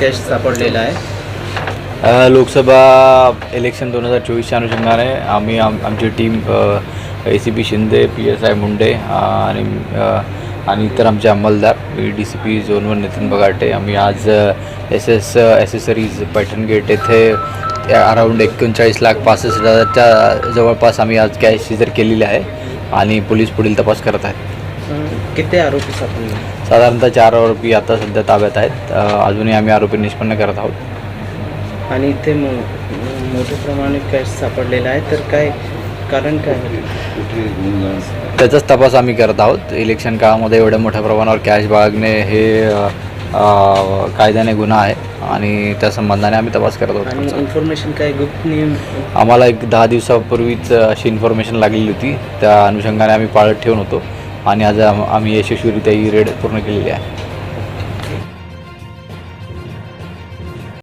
Cash सापडलेला आहे. Lok Sabha election दोन हजार चोवीसच्या अनुषंगाने आम्ही आम आमची team A C P Shinde P S I Munde आणि आणि इतर आमचे अंमलदार डी सी पी झोनवर नितीन बगाटे. आम्ही आज S S accessories Paithan gate येथे अराऊंड एकोणचाळीस लाख पासष्ट हजारच्या जवळपास आम्ही आज कॅश सीजर केलेली आहे आणि पोलीस पुढील तपास करत आहेत. किती आरोपी सापडले? साधारणतः चार आरोपी आता सध्या ताब्यात आहेत. अ, अजूनही आम्ही आरोपी निष्पन्न करत आहोत. आणि इथे मो मोठ्या प्रमाणात कॅश सापडलेला आहे तर काय कारण काय? त्याचाच तपास आम्ही करत आहोत. इलेक्शन काळामध्ये एवढ्या मोठ्या प्रमाणावर कॅश बाळगणे हे अ, अ, कायद्याने गुन्हा आहे आणि त्या संबंधाने आम्ही तपास करत आणि आहोत इन्फॉर्मेशन काय गुप्तनीय आम्हाला एक दहा दिवसापूर्वीच अशी इन्फॉर्मेशन लागलेली होती. त्या अनुषंगाने आम्ही पाळत ठेवून होतो. आणि आज आम- आम्ही यशस्वीरित्या ही रेड पूर्ण केलेली आहे.